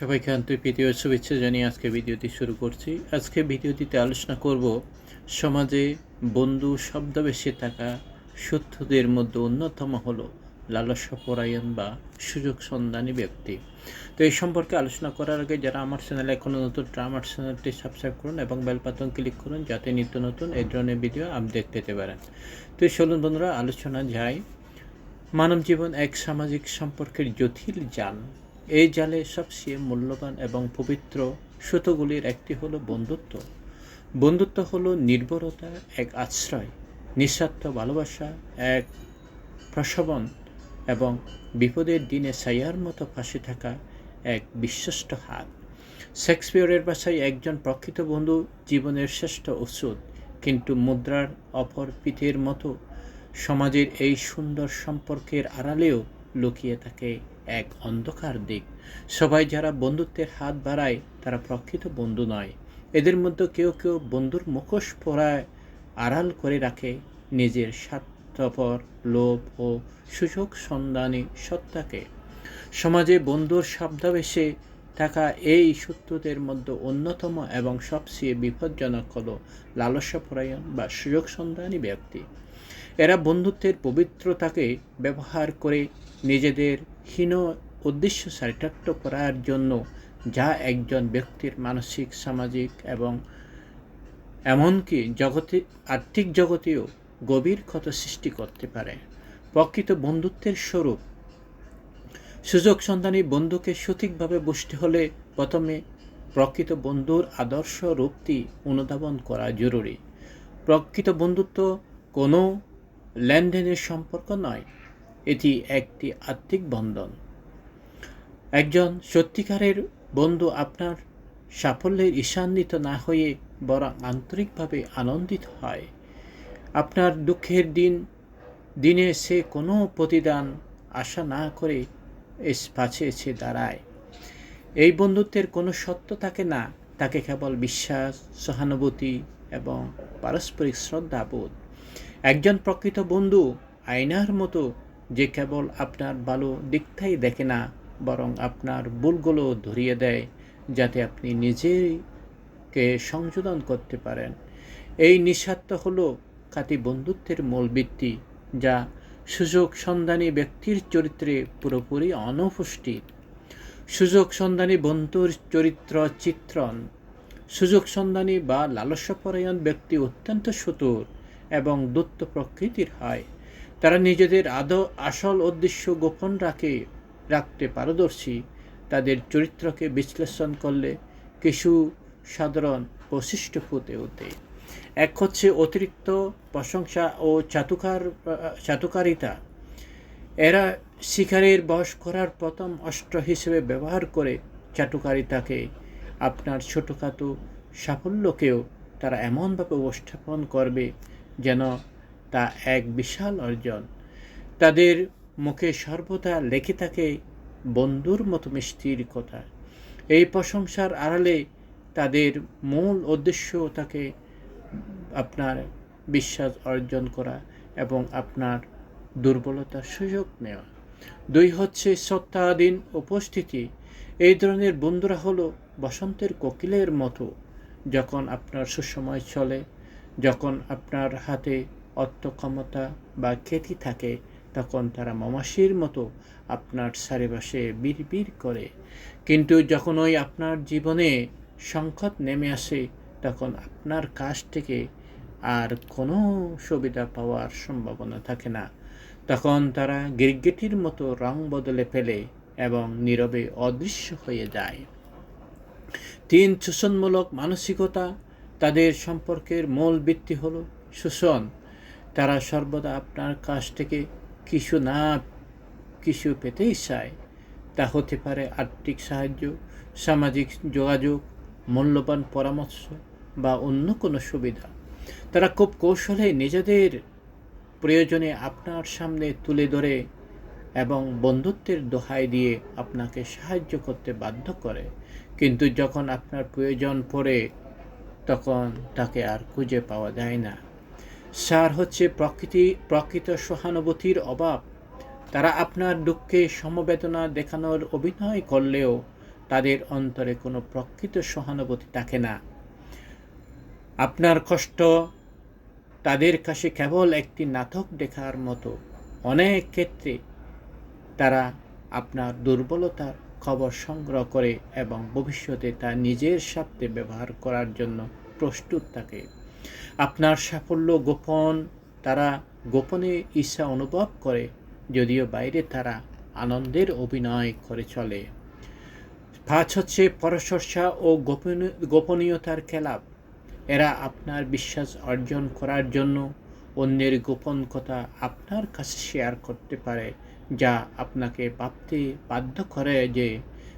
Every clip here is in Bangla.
সবাইকে আন্তরিক প্রীতি ও শুভেচ্ছা জানিয়ে আজকে ভিডিওটি শুরু করছি। আজকে ভিডিওটিতে আলোচনা করব সমাজে বন্ধু শব্দ শব্দবেশে থাকা সত্যদের মধ্যে অন্যতম হলো লালসা পরায়ণ বা সুযোগ সন্ধানী ব্যক্তি। তো এই সম্পর্কে আলোচনা করার আগে যারা আমার চ্যানেলে এখনও নতুন আমার চ্যানেলটি সাবস্ক্রাইব করুন এবং বেলপাতন ক্লিক করুন যাতে নিত্য নতুন এই ধরনের ভিডিও আপডেট পেতে পারেন। তো চলুন বন্ধুরা, আলোচনা যায়। মানব জীবন এক সামাজিক সম্পর্কের জটিল জাল এই জালে সবচেয়ে মূল্যবান এবং পবিত্র সুতোগুলির একটি হলো বন্ধুত্ব। বন্ধুত্ব হলো নির্ভরতা এক আশ্রয়, নিঃস্বার্থ ভালোবাসা, এক প্রসবন এবং বিপদের দিনে সাইয়ার মতো ফাঁসে থাকা এক বিশ্বস্ত হাত। শেক্সপিয়রের বাসায় একজন প্রকৃত বন্ধু জীবনের শ্রেষ্ঠ ওষুধ কিন্তু মুদ্রার অপর পিঠের মতো সমাজের এই সুন্দর সম্পর্কের আড়ালেও লুকিয়ে থাকে। এক অন্ধকার দিক। সবাই যারা বন্ধুত্বের হাত বাড়ায়, তারা প্রকৃত বন্ধু নয়। এদের মধ্যে কেউ কেউ বন্ধুর মুখোশ পরায় আড়াল করে রাখে নিজের স্বার্থপর লোভ ও সুযোগ সন্ধানী সত্তাকে। সমাজে বন্ধুর শব্দাবেশে থাকা এই সত্যদের মধ্যে অন্যতম এবং সবচেয়ে বিপজ্জনক হল লালসাপরায়ণ বা সুযোগ সন্ধানী ব্যক্তি। এরা বন্ধুত্বের পবিত্রতাকে ব্যবহার করে নিজেদের হীন উদ্দেশ্য চারিতার্থ করার জন্য যা একজন ব্যক্তির মানসিক, সামাজিক এবং এমনকি জগতে আর্থিক জগতেও গভীর ক্ষত সৃষ্টি করতে পারে। প্রকৃত বন্ধুত্বের স্বরূপ। সুযোগ সন্ধানী বন্ধুকে সঠিকভাবে বুঝতে হলে প্রথমে প্রকৃত বন্ধুর আদর্শ রূপটি অনুধাবন করা জরুরি। প্রকৃত বন্ধুত্ব কোনো লেনদেনের সম্পর্ক নয়। এটি একটি আত্মিক বন্ধন। একজন সত্যিকারের বন্ধু আপনার সাফল্যের ঈশান্বিত না হয়ে বরং আন্তরিকভাবে আনন্দিত হয়। আপনার দুঃখের দিন, দিনে সে কোনো প্রতিদান আশা না করে এস পাছে এসে দাঁড়ায়। এই বন্ধুত্বের কোনো সত্য থাকে না, তাকে কেবল বিশ্বাস, সহানুভূতি এবং পারস্পরিক শ্রদ্ধাবোধ। একজন প্রকৃত বন্ধু আয়নার মতো যে কেবল আপনার ভালো দিকটাই দেখে না, বরং আপনার ভুলগুলো ধরিয়ে দেয়, যাতে আপনি নিজেকে সংশোধন করতে পারেন। এই নিঃস্বার্থ হলো খাঁটি বন্ধুত্বের মূল ভিত্তি, যা সুযোগ সন্ধানী ব্যক্তির চরিত্রে পুরোপুরি অনুপস্থিত। সুযোগ সন্ধানী বন্ধুর চরিত্র চিত্রণ। সুযোগ সন্ধানী বা লালস্যপরায়ণ ব্যক্তি অত্যন্ত সুতোর এবং দত্ত প্রকৃতির হয়। তারা নিজেদের আদ আসল উদ্দেশ্য গোপন রাখে, রাখতে পারদর্শী। তাদের চরিত্রকে বিশ্লেষণ করলে কিছু সাধারণ বৈশিষ্ট্য ফুটে ওঠে। এক হচ্ছে অতিরিক্ত প্রশংসা ও চাতুকার চাতুকারিতা এরা শিকারের বয়স করার প্রথম অস্ত্র হিসেবে ব্যবহার করে চাটুকারিতাকে আপনার ছোটোখাটো সাফল্যকেও তারা এমনভাবে উপস্থাপন করবে যেন তা এক বিশাল অর্জন। তাদের মুখে সর্বদা লেখে থাকে বন্ধুর মতো মিষ্টির কথা। এই প্রশংসার আড়ালে তাদের মূল উদ্দেশ্য তাকে আপনার বিশ্বাস অর্জন করা এবং আপনার দুর্বলতার সুযোগ নেওয়া। দুই হচ্ছে সত্তাধীন উপস্থিতি। এই ধরনের বন্ধুরা হলো বসন্তের কোকিলের মতো, যখন আপনার সুসময় চলে, যখন আপনার হাতে অর্থ ক্ষমতা বা খ্যাতি থাকে, তখন তারা মমাসির মতো আপনার চারিপাশে বিড় করে। কিন্তু যখন ওই আপনার জীবনে সংকট নেমে আসে, তখন আপনার কাছ থেকে আর কোনো সুবিধা পাওয়ার সম্ভাবনা থাকে না। তখন তারা গিরগিটির মতো রং বদলে ফেলে এবং নীরবে অদৃশ্য হয়ে যায়। তিন, শোষণমূলক মানসিকতা, তাদের সম্পর্কের মূল ভিত্তি হল শোষণ। তারা সর্বদা আপনার কাছ থেকে কিছু না কিছু পেতেই চায়। তা হতে পারে আর্থিক সাহায্য, সামাজিক যোগাযোগ, মূল্যবান পরামর্শ বা অন্য কোনো সুবিধা। তারা খুব কৌশলে নিজেদের প্রয়োজনে আপনার সামনে তুলে ধরে এবং বন্ধুত্বের দোহাই দিয়ে আপনাকে সাহায্য করতে বাধ্য করে। কিন্তু যখন আপনার প্রয়োজন পড়ে, তখন তাকে আর খুঁজে পাওয়া যায় না। সার হচ্ছে প্রকৃতি, প্রকৃত সহানুভূতির অভাব। তারা আপনার দুঃখে সমবেদনা দেখানোর অভিনয় করলেও তাদের অন্তরে কোনো প্রকৃত সহানুভূতি থাকে না। আপনার কষ্ট তাদের কাছে কেবল একটি নাটক দেখার মতো। অনেক ক্ষেত্রে তারা আপনার দুর্বলতার খবর সংগ্রহ করে এবং ভবিষ্যতে তা নিজের স্বার্থে ব্যবহার করার জন্য প্রস্তুত থাকে। আপনার সাফল্য গোপন, তারা গোপনে ঈর্ষা অনুভব করে, যদিও বাইরে তারা আনন্দের অভিনয় করে চলে। পাঁচ হচ্ছে পরচর্চা ও গোপন, গোপনীয়তার খেলাপ। এরা আপনার বিশ্বাস অর্জন করার জন্য অন্যের গোপন কথা আপনার কাছে শেয়ার করতে পারে, যা আপনাকে ভাবতে বাধ্য করে যে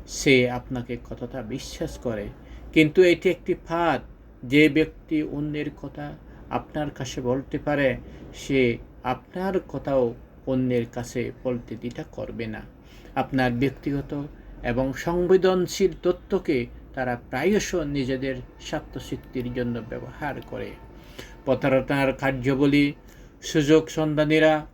সে আপনাকে কতটা বিশ্বাস করে। কিন্তু এটি একটি ফাঁদ যে ব্যক্তি অন্যের কথা আপনার কাছে বলতে পারে, সে আপনার কথাও অন্যের কাছে বলতে দ্বিধা করবে না। আপনার ব্যক্তিগত এবং সংবেদনশীল তথ্যকে তারা প্রায়শ নিজেদের স্বার্থসিদ্ধির জন্য ব্যবহার করে। প্রতারণার কার্যবলী, সুযোগ সন্ধানীরা,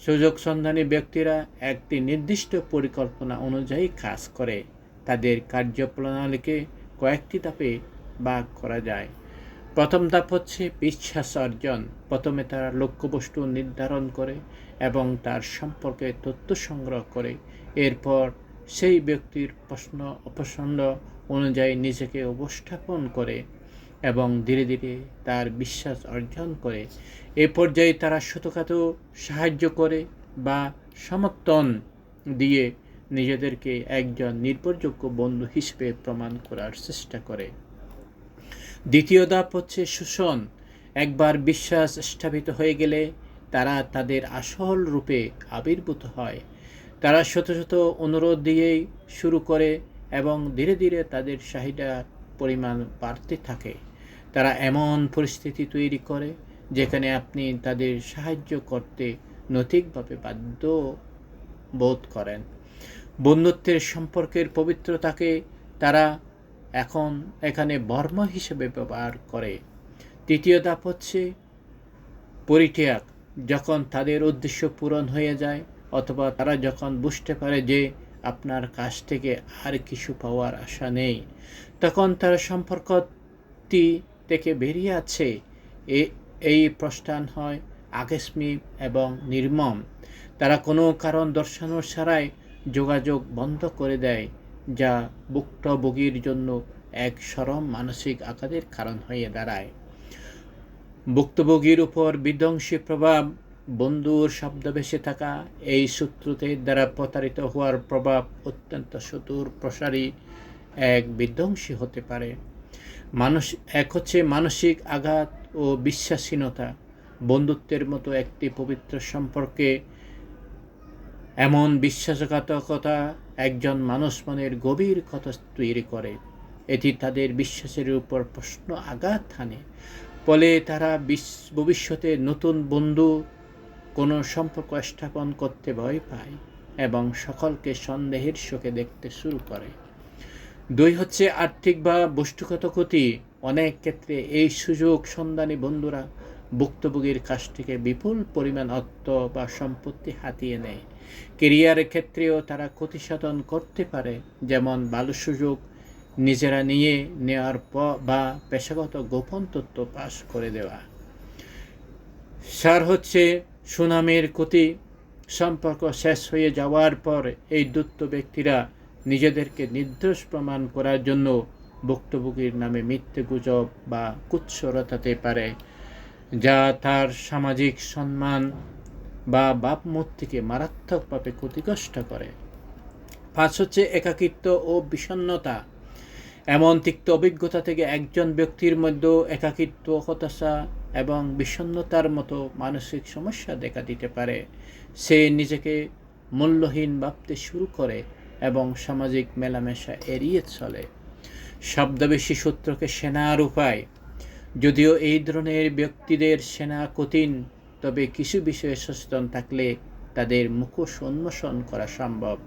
সুযোগ সন্ধানী ব্যক্তিরা একটি নির্দিষ্ট পরিকল্পনা অনুযায়ী কাজ করে। তাদের কার্যপ্রণালীকে কয়েকটি ধাপে ভাগ করা যায়। প্রথম ধাপ হচ্ছে বিশ্বাস অর্জন। প্রথমে তারা লক্ষ্যবস্তু নির্ধারণ করে এবং তার সম্পর্কে তথ্য সংগ্রহ করে। এরপর সেই ব্যক্তির প্রশ্ন অপছন্দ অনুযায়ী নিজেকে উপস্থাপন করে এবং ধীরে ধীরে তার বিশ্বাস অর্জন করে। এ পর্যায়ে তারা ছোটোখাটো সাহায্য করে বা সমর্থন দিয়ে নিজেদেরকে একজন নির্ভরযোগ্য বন্ধু হিসেবে প্রমাণ করার চেষ্টা করে। দ্বিতীয় ধাপ হচ্ছে শোষণ। একবার বিশ্বাস স্থাপিত হয়ে গেলে তারা তাদের আসল রূপে আবির্ভূত হয়। তারা শত শত অনুরোধ দিয়েই শুরু করে এবং ধীরে ধীরে তাদের চাহিদার পরিমাণ বাড়তে থাকে। তারা এমন পরিস্থিতি তৈরি করে যেখানে আপনি তাদের সাহায্য করতে নৈতিকভাবে বাধ্য বোধ করেন। বন্ধুত্বের সম্পর্কের পবিত্রতাকে তারা এখন এখানে বর্ম হিসেবে ব্যবহার করে। তৃতীয় ধাপ হচ্ছে পরিত্যাগ। যখন তাদের উদ্দেশ্য পূরণ হয়ে যায়, অথবা তারা যখন বুঝতে পারে যে আপনার কাছ থেকে আর কিছু পাওয়ার আশা নেই, তখন তারা সম্পর্কটি থেকে বেরিয়ে আছে এই প্রস্থান হয় আকস্মিক এবং নির্মম। তারা কোনো কারণ দর্শানোর ছাড়াই যোগাযোগ বন্ধ করে দেয়। যা ভুক্তভোগীর জন্য এক সরম মানসিক আঘাতের কারণ হয়ে দাঁড়ায়। ভুক্তভোগীর উপর বিধ্বংসী প্রভাব, বন্ধুর শব্দ শব্দবেশে থাকা এই শত্রুতের দ্বারা প্রতারিত হওয়ার প্রভাব অত্যন্ত সুদূর প্রসারী এক বিধ্বংসী হতে পারে। মানুষ এক হচ্ছে মানসিক আঘাত ও বিশ্বাসীনতা বন্ধুত্বের মতো একটি পবিত্র সম্পর্কে এমন বিশ্বাসঘাতকতা একজন মানুষ মনের গভীর কথা তৈরি করে। এটি তাদের বিশ্বাসের উপর প্রশ্ন আঘাত হানে। ফলে তারা ভবিষ্যতে নতুন বন্ধু, কোনো সম্পর্ক স্থাপন করতে ভয় পায় এবং সকলকে সন্দেহের চোখে দেখতে শুরু করে। দুই হচ্ছে আর্থিক বা বস্তুগত ক্ষতি। অনেক ক্ষেত্রে এই সুযোগ সন্ধানী বন্ধুরা ভুক্তভোগীর কাছ থেকে বিপুল পরিমাণ অর্থ বা সম্পত্তি হাতিয়ে নেয়। কেরিয়ারের ক্ষেত্রেও তারা ক্ষতি সাধন করতে পারে, যেমন ভালো সুযোগ নিজেরা নিয়ে নেওয়ার বা পেশাগত গোপন তথ্য পাশ করে দেওয়া। সার হচ্ছে, সুনামের ক্ষতি, সম্পর্ক শেষ হয়ে যাওয়ার পর এই দূত ব্যক্তিরা নিজেদেরকে নির্দোষ প্রমাণ করার জন্য ভুক্তভোগীর নামে মিথ্যে গুজব বা কুৎস রটাতে পারে। যা তার সামাজিক সম্মান বা বাপ বাপমূর্তিকে মারাত্মকভাবে ক্ষতিগ্রস্ত করে। পাঁচ হচ্ছে একাকিত্ব ও বিষণ্নতা এমন তিক্ত অভিজ্ঞতা থেকে একজন ব্যক্তির মধ্যেও একাকিত্ব, হতাশা এবং বিষণ্নতার মতো মানসিক সমস্যা দেখা দিতে পারে। সে নিজেকে মূল্যহীন ভাবতে শুরু করে এবং সামাজিক মেলামেশা এড়িয়ে চলে। শব্দবেশী সূত্রকে সেনার উপায় যদিও এই ধরনের ব্যক্তিদের সেনা কঠিন, তবে কিছু বিষয়ে সচেতন থাকলে তাদের মুখোশ উন্মোষণ করা সম্ভব।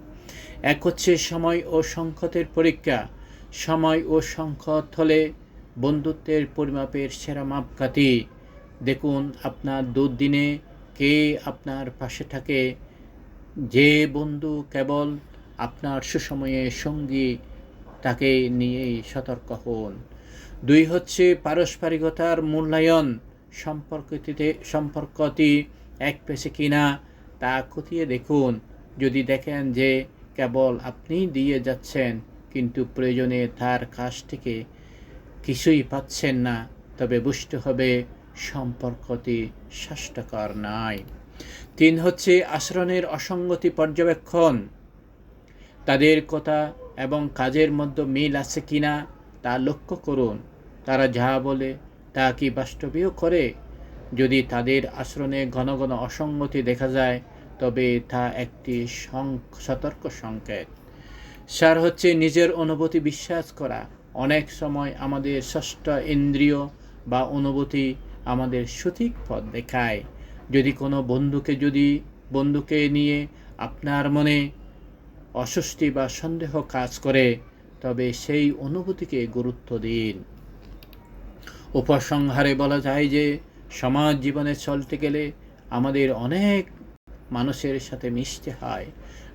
এক হচ্ছে সময় ও সংকটের পরীক্ষা। সময় ও সংকট হলে বন্ধুত্বের পরিমাপের সেরা মাপকাঠি। দেখুন আপনার দুর্দিনে কে আপনার পাশে থাকে। যে বন্ধু কেবল আপনার সুসময়ে সঙ্গী, তাকে নিয়েই সতর্ক হন। দুই হচ্ছে পারস্পরিকতার মূল্যায়ন সম্পর্কটিতে সম্পর্কটি এক পেশে কিনা তা খতিয়ে দেখুন। যদি দেখেন যে কেবল আপনিই দিয়ে যাচ্ছেন, কিন্তু প্রয়োজনে তার কাছ থেকে কিছুই পাচ্ছেন না, তবে বুঝতে হবে সম্পর্কটি স্বাস্থ্যকর নয়। তিন হচ্ছে আচরণের অসঙ্গতি পর্যবেক্ষণ। তাদের কথা এবং কাজের মধ্যে মিল আছে কিনা তা লক্ষ্য করুন। তারা যা বলে, তা কি বাস্তবেও করে? যদি তাদের আচরণে ঘন ঘন অসঙ্গতি দেখা যায়, তবে তা একটি সতর্ক সংকেত। সার হচ্ছে নিজের অনুভূতি বিশ্বাস করা। অনেক সময় আমাদের ষষ্ঠ ইন্দ্রিয় বা অনুভূতি আমাদের সঠিক পথ দেখায়। যদি কোনো বন্ধুকে যদি বন্ধুকে নিয়ে আপনার মনে অস্বস্তি বা সন্দেহ কাজ করে তবে সেই অনুভূতিকে গুরুত্ব দিন। উপসংহারে বলা যায় যে, সমাজ জীবনে চলতে গেলে আমাদের অনেক মানুষের সাথে মিশতে হয়।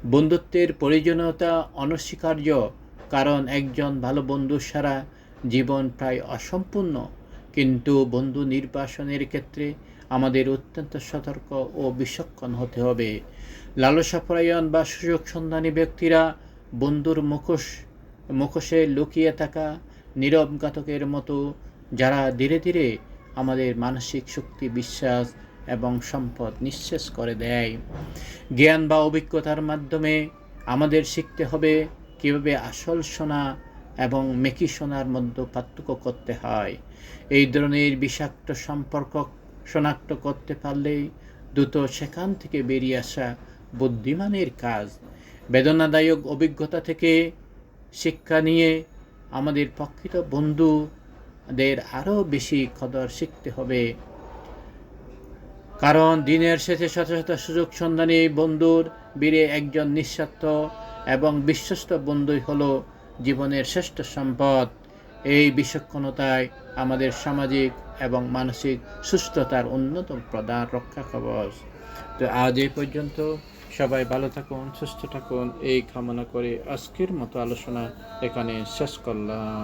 বন্ধুত্বের প্রয়োজনীয়তা অনস্বীকার্য, কারণ একজন ভালো বন্ধু সারা জীবন প্রায় অসম্পূর্ণ। কিন্তু বন্ধু নির্বাসনের ক্ষেত্রে আমাদের অত্যন্ত সতর্ক ও বিচক্ষণ হতে হবে। লালসাপরায়ণ বা সুযোগ সন্ধানী ব্যক্তিরা বন্ধুর মুখোশ মুখোশে লুকিয়ে থাকা নীরব ঘাতকের মতো যারা ধীরে ধীরে আমাদের মানসিক শক্তি, বিশ্বাস এবং সম্পদ নিঃশেষ করে দেয়। জ্ঞান বা অভিজ্ঞতার মাধ্যমে আমাদের শিখতে হবে কীভাবে আসল সোনা এবং মেকি সোনার মধ্যে পার্থক্য করতে হয়। এই ধরনের বিষাক্ত সম্পর্ক শনাক্ত করতে পারলেই দ্রুত সেখান থেকে বেরিয়ে আসা বুদ্ধিমানের কাজ। বেদনাদায়ক অভিজ্ঞতা থেকে শিক্ষা নিয়ে আমাদের প্রকৃত বন্ধুদের আরও বেশি কদর শিখতে হবে। কারণ দিনের শেষে শত শত সুযোগ সন্ধানী বন্ধুর বীরে একজন নিঃস্বার্থ এবং বিশ্বস্ত বন্ধুই হল জীবনের শ্রেষ্ঠ সম্পদ। এই বিচক্ষণতায় আমাদের সামাজিক এবং মানসিক সুস্থতার অন্যতম প্রধান রক্ষা কবচ। তো আজ এই পর্যন্ত। সবাই ভালো থাকুন সুস্থ থাকুন। এই কামনা করে আজকের মতো আলোচনা এখানে শেষ করলাম।